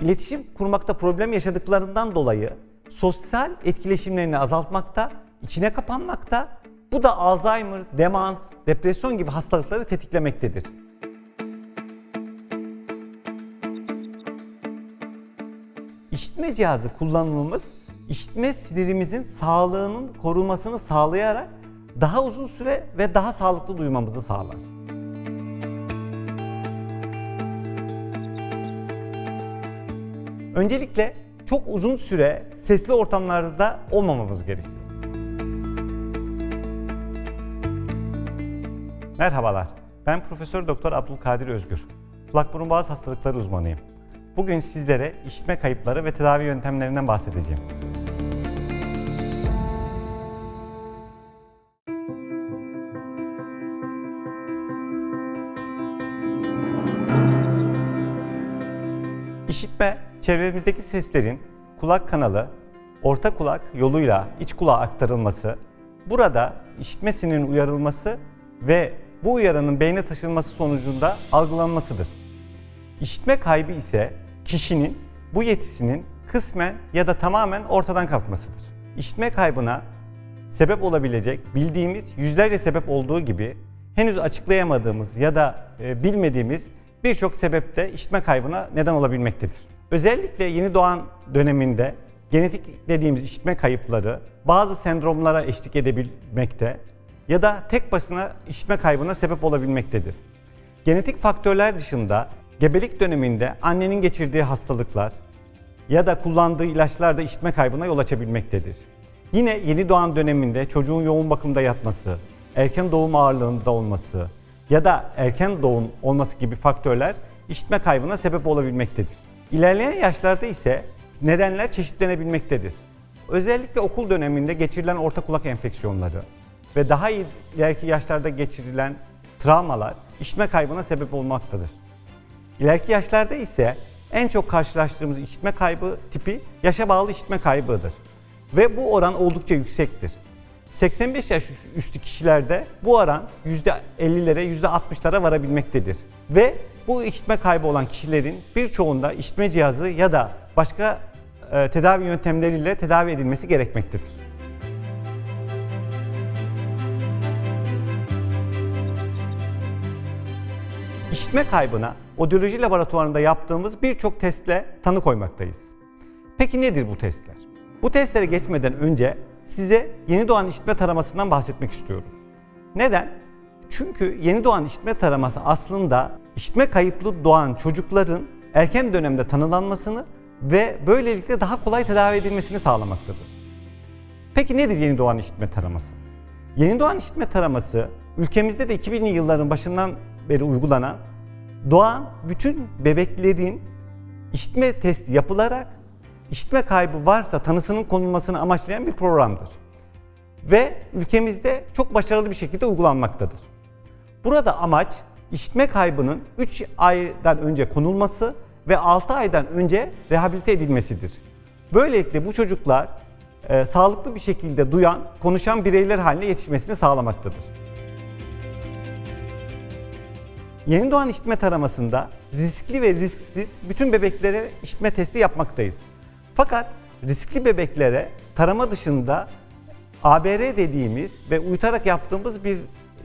İletişim kurmakta problem yaşadıklarından dolayı sosyal etkileşimlerini azaltmakta, içine kapanmakta, bu da Alzheimer, demans, depresyon gibi hastalıkları tetiklemektedir. İşitme cihazı kullanımımız işitme sinirimizin sağlığının korunmasını sağlayarak daha uzun süre ve daha sağlıklı duymamızı sağlar. Öncelikle çok uzun süre sesli ortamlarda olmamamız gerekiyor. Merhabalar. Ben Profesör Doktor Abdülkadir Özgür. Kulak burun boğaz hastalıkları uzmanıyım. Bugün sizlere işitme kayıpları ve tedavi yöntemlerinden bahsedeceğim. Çevremizdeki seslerin kulak kanalı, orta kulak yoluyla iç kulağa aktarılması, burada işitme sinirinin uyarılması ve bu uyarının beyne taşınması sonucunda algılanmasıdır. İşitme kaybı ise kişinin bu yetisinin kısmen ya da tamamen ortadan kalkmasıdır. İşitme kaybına sebep olabilecek bildiğimiz yüzlerce sebep olduğu gibi henüz açıklayamadığımız ya da e, bilmediğimiz birçok sebep de işitme kaybına neden olabilmektedir. Özellikle yeni doğan döneminde genetik dediğimiz işitme kayıpları bazı sendromlara eşlik edebilmekte ya da tek başına işitme kaybına sebep olabilmektedir. Genetik faktörler dışında gebelik döneminde annenin geçirdiği hastalıklar ya da kullandığı ilaçlar da işitme kaybına yol açabilmektedir. Yine yeni doğan döneminde çocuğun yoğun bakımda yatması, erken doğum ağırlığında olması ya da erken doğum olması gibi faktörler işitme kaybına sebep olabilmektedir. İlerleyen yaşlarda ise nedenler çeşitlenebilmektedir. Özellikle okul döneminde geçirilen orta kulak enfeksiyonları ve daha ileriki yaşlarda geçirilen travmalar işitme kaybına sebep olmaktadır. İleriki yaşlarda ise en çok karşılaştığımız işitme kaybı tipi yaşa bağlı işitme kaybıdır. Ve bu oran oldukça yüksektir. 85 yaş üstü kişilerde bu oran %50'lere, %60'lara varabilmektedir. Ve bu işitme kaybı olan kişilerin birçoğunda işitme cihazı ya da başka e, tedavi yöntemleriyle tedavi edilmesi gerekmektedir. İşitme kaybına odyoloji laboratuvarında yaptığımız birçok testle tanı koymaktayız. Peki nedir bu testler? Bu testlere geçmeden önce size yeni doğan işitme taramasından bahsetmek istiyorum. Neden? Çünkü yeni doğan işitme taraması aslında işitme kayıplı doğan çocukların erken dönemde tanılanmasını ve böylelikle daha kolay tedavi edilmesini sağlamaktadır. Peki nedir yeni doğan işitme taraması? Yeni doğan işitme taraması ülkemizde de 2000'li yılların başından beri uygulanan doğan bütün bebeklerin işitme testi yapılarak işitme kaybı varsa tanısının konulmasını amaçlayan bir programdır. Ve ülkemizde çok başarılı bir şekilde uygulanmaktadır. Burada amaç işitme kaybının 3 aydan önce konulması ve 6 aydan önce rehabilite edilmesidir. Böylelikle bu çocuklar e, sağlıklı bir şekilde duyan, konuşan bireyler haline yetişmesini sağlamaktadır. Yeni doğan işitme taramasında riskli ve risksiz bütün bebeklere işitme testi yapmaktayız. Fakat riskli bebeklere tarama dışında ABR dediğimiz ve uyutarak yaptığımız bir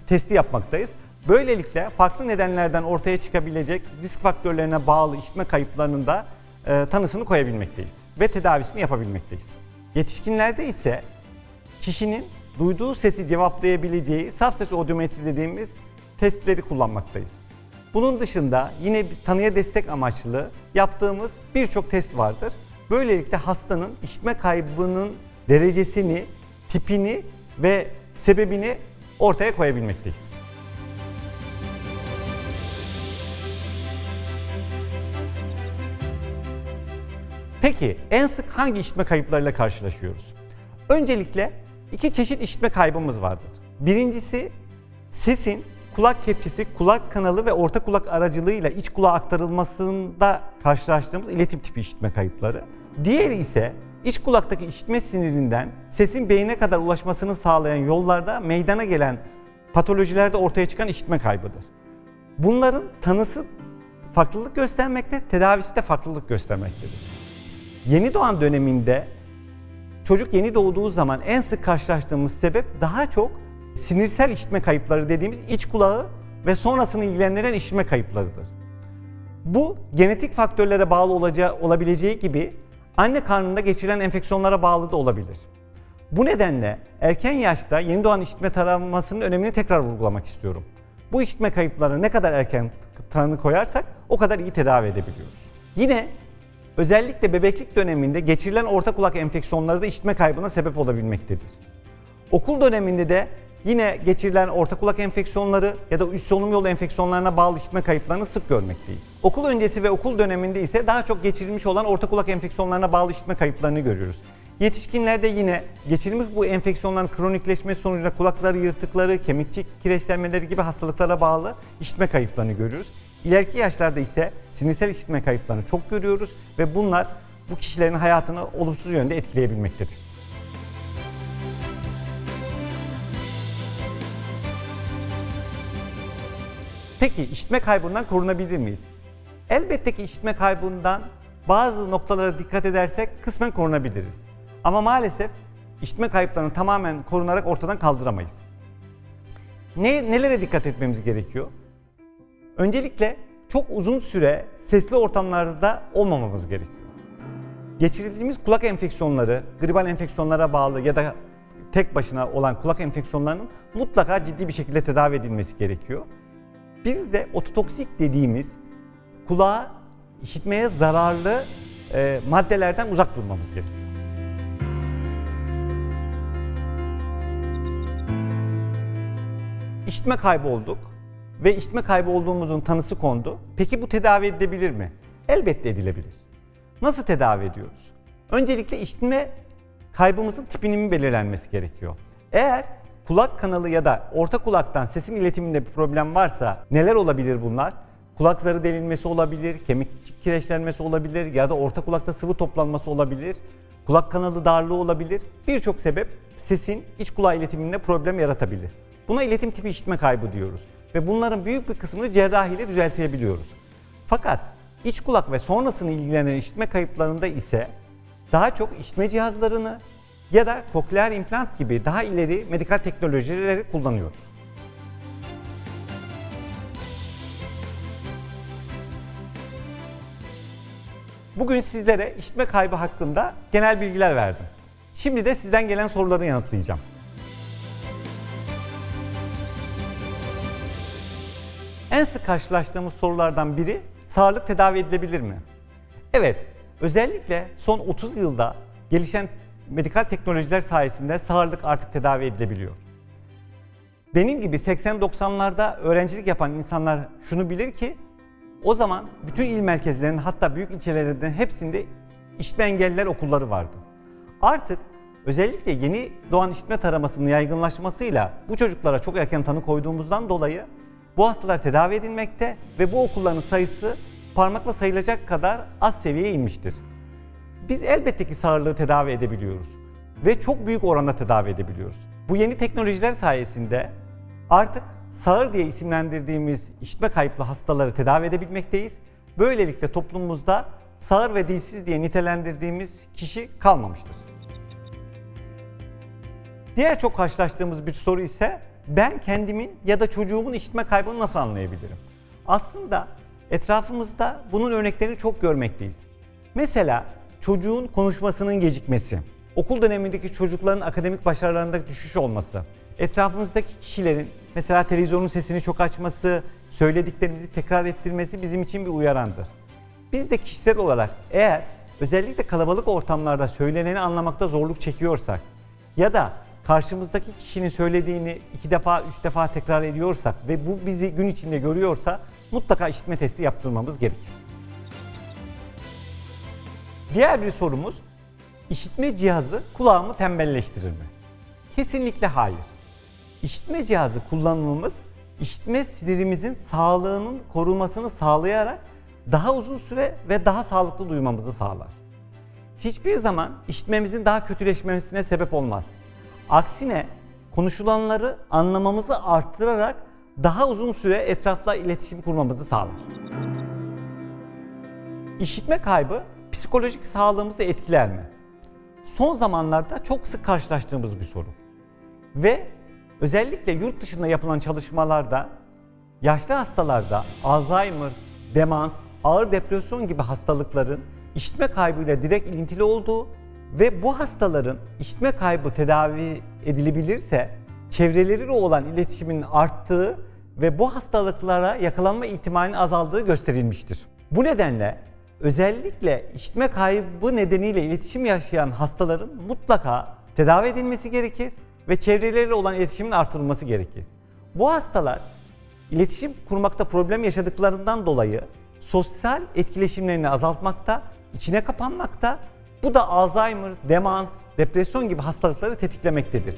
testi yapmaktayız. Böylelikle farklı nedenlerden ortaya çıkabilecek risk faktörlerine bağlı işitme kayıplarının da e, tanısını koyabilmekteyiz ve tedavisini yapabilmekteyiz. Yetişkinlerde ise kişinin duyduğu sesi cevaplayabileceği saf ses odyometri dediğimiz testleri kullanmaktayız. Bunun dışında yine tanıya destek amaçlı yaptığımız birçok test vardır. Böylelikle hastanın işitme kaybının derecesini, tipini ve sebebini ortaya koyabilmekteyiz. Peki en sık hangi işitme kayıplarıyla karşılaşıyoruz? Öncelikle iki çeşit işitme kaybımız vardır. Birincisi sesin kulak kepçesi, kulak kanalı ve orta kulak aracılığıyla iç kulağa aktarılmasında karşılaştığımız iletim tipi işitme kayıpları. Diğeri ise iç kulaktaki işitme sinirinden sesin beyne kadar ulaşmasını sağlayan yollarda meydana gelen patolojilerde ortaya çıkan işitme kaybıdır. Bunların tanısı farklılık göstermekte, tedavisi de farklılık göstermektedir. Yeni doğan döneminde çocuk yeni doğduğu zaman en sık karşılaştığımız sebep daha çok sinirsel işitme kayıpları dediğimiz iç kulağı ve sonrasını ilgilendiren işitme kayıplarıdır. Bu genetik faktörlere bağlı olabileceği gibi anne karnında geçirilen enfeksiyonlara bağlı da olabilir. Bu nedenle erken yaşta yeni doğan işitme taramasının önemini tekrar vurgulamak istiyorum. Bu işitme kayıplarını ne kadar erken tanı koyarsak o kadar iyi tedavi edebiliyoruz. Yine özellikle bebeklik döneminde geçirilen orta kulak enfeksiyonları da işitme kaybına sebep olabilmektedir. Okul döneminde de yine geçirilen orta kulak enfeksiyonları ya da üst solunum yolu enfeksiyonlarına bağlı işitme kayıplarını sık görmekteyiz. Okul öncesi ve okul döneminde ise daha çok geçirilmiş olan orta kulak enfeksiyonlarına bağlı işitme kayıplarını görüyoruz. Yetişkinlerde yine geçirilmiş bu enfeksiyonların kronikleşmesi sonucunda kulakları yırtıkları, kemikçik kireçlenmeleri gibi hastalıklara bağlı işitme kayıplarını görüyoruz. İleriki yaşlarda ise sinirsel işitme kayıplarını çok görüyoruz ve bunlar bu kişilerin hayatını olumsuz yönde etkileyebilmektedir. Peki işitme kaybından korunabilir miyiz? Elbette ki işitme kaybından bazı noktalara dikkat edersek kısmen korunabiliriz. Ama maalesef işitme kayıplarını tamamen korunarak ortadan kaldıramayız. Ne, nelere dikkat etmemiz gerekiyor? Öncelikle çok uzun süre sesli ortamlarda olmamamız gerekiyor. Geçirdiğimiz kulak enfeksiyonları, gribal enfeksiyonlara bağlı ya da tek başına olan kulak enfeksiyonlarının mutlaka ciddi bir şekilde tedavi edilmesi gerekiyor. Bir de ototoksik dediğimiz kulağa işitmeye zararlı e, maddelerden uzak durmamız gerekiyor. İşitme kaybı olduk ve işitme kaybı olduğumuzun tanısı kondu. Peki bu tedavi edilebilir mi? Elbette edilebilir. Nasıl tedavi ediyoruz? Öncelikle işitme kaybımızın tipinin belirlenmesi gerekiyor. Eğer kulak kanalı ya da orta kulaktan sesin iletiminde bir problem varsa neler olabilir bunlar? Kulak zarı delinmesi olabilir, kemik kireçlenmesi olabilir ya da orta kulakta sıvı toplanması olabilir. Kulak kanalı darlığı olabilir. Birçok sebep sesin iç kulağa iletiminde problem yaratabilir. Buna iletim tipi işitme kaybı diyoruz ve bunların büyük bir kısmını cerrahiyle düzeltebiliyoruz. Fakat iç kulak ve sonrasını ilgilenen işitme kayıplarında ise daha çok işitme cihazlarını ya da kokleer implant gibi daha ileri medikal teknolojileri kullanıyoruz. Bugün sizlere işitme kaybı hakkında genel bilgiler verdim. Şimdi de sizden gelen soruları yanıtlayacağım. En sık karşılaştığımız sorulardan biri sağırlık tedavi edilebilir mi? Evet, özellikle son 30 yılda gelişen medikal teknolojiler sayesinde sağırlık artık tedavi edilebiliyor. Benim gibi 80-90'larda öğrencilik yapan insanlar şunu bilir ki o zaman bütün il merkezlerinin hatta büyük ilçelerinin hepsinde işitme engelliler okulları vardı. Artık özellikle yeni doğan işitme taramasının yaygınlaşmasıyla bu çocuklara çok erken tanı koyduğumuzdan dolayı bu hastalar tedavi edilmekte ve bu okulların sayısı parmakla sayılacak kadar az seviyeye inmiştir. Biz elbette ki sağırlığı tedavi edebiliyoruz ve çok büyük oranda tedavi edebiliyoruz. Bu yeni teknolojiler sayesinde artık sağır diye isimlendirdiğimiz işitme kayıplı hastaları tedavi edebilmekteyiz. Böylelikle toplumumuzda sağır ve dilsiz diye nitelendirdiğimiz kişi kalmamıştır. Diğer çok karşılaştığımız bir soru ise ben kendimin ya da çocuğumun işitme kaybını nasıl anlayabilirim? Aslında etrafımızda bunun örneklerini çok görmekteyiz. Mesela çocuğun konuşmasının gecikmesi, okul dönemindeki çocukların akademik başarılarında düşüş olması, etrafımızdaki kişilerin mesela televizyonun sesini çok açması, söylediklerimizi tekrar ettirmesi bizim için bir uyarandır. Biz de kişisel olarak eğer özellikle kalabalık ortamlarda söyleneni anlamakta zorluk çekiyorsak ya da karşımızdaki kişinin söylediğini iki defa, üç defa tekrar ediyorsak ve bu bizi gün içinde görüyorsa mutlaka işitme testi yaptırmamız gerekir. Diğer bir sorumuz, işitme cihazı kulağımı tembelleştirir mi? Kesinlikle hayır. İşitme cihazı kullanmamız işitme sinirimizin sağlığının korunmasını sağlayarak daha uzun süre ve daha sağlıklı duymamızı sağlar. Hiçbir zaman işitmemizin daha kötüleşmesine sebep olmaz. Aksine konuşulanları anlamamızı arttırarak daha uzun süre etrafla iletişim kurmamızı sağlar. İşitme kaybı psikolojik sağlığımızı etkiler mi? Son zamanlarda çok sık karşılaştığımız bir soru. Ve özellikle yurt dışında yapılan çalışmalarda yaşlı hastalarda Alzheimer, demans, ağır depresyon gibi hastalıkların işitme kaybıyla direkt ilintili olduğu ve bu hastaların işitme kaybı tedavi edilebilirse çevreleriyle olan iletişimin arttığı ve bu hastalıklara yakalanma ihtimalinin azaldığı gösterilmiştir. Bu nedenle özellikle işitme kaybı nedeniyle iletişim yaşayan hastaların mutlaka tedavi edilmesi gerekir ve çevreleriyle olan iletişimin artırılması gerekir. Bu hastalar iletişim kurmakta problem yaşadıklarından dolayı sosyal etkileşimlerini azaltmakta, içine kapanmakta, bu da Alzheimer, demans, depresyon gibi hastalıkları tetiklemektedir.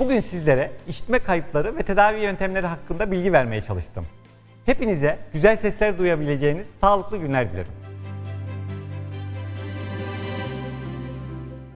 Bugün sizlere işitme kayıpları ve tedavi yöntemleri hakkında bilgi vermeye çalıştım. Hepinize güzel sesler duyabileceğiniz sağlıklı günler dilerim.